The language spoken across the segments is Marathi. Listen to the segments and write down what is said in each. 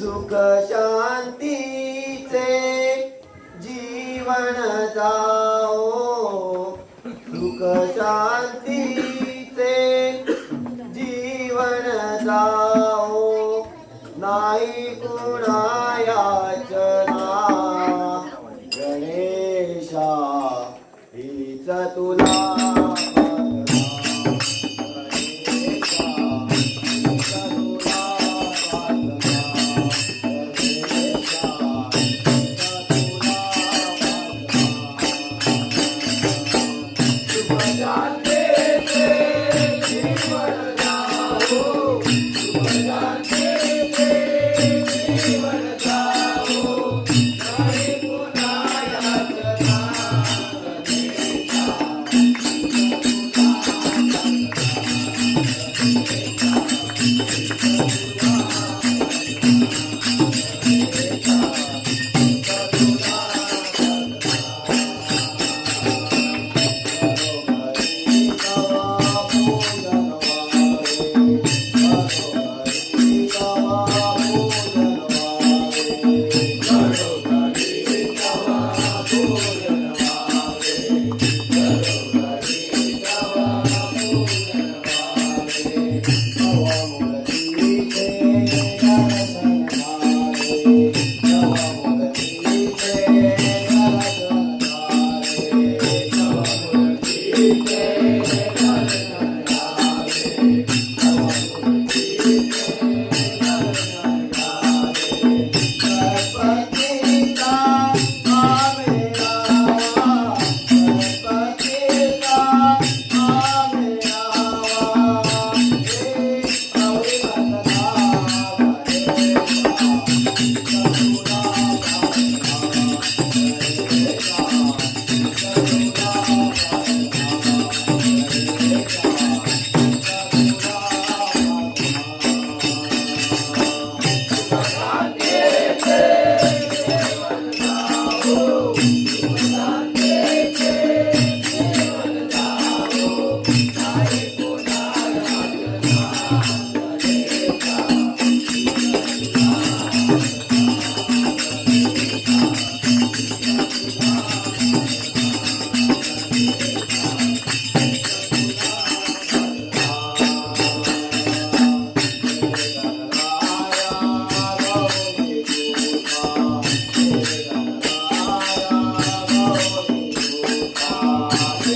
सुख शांतीचे जीवन जाओ. सुख शांतीचे जीवन जाओ. नाही कुणायाचना गणेशा हीच तुला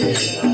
Gracias.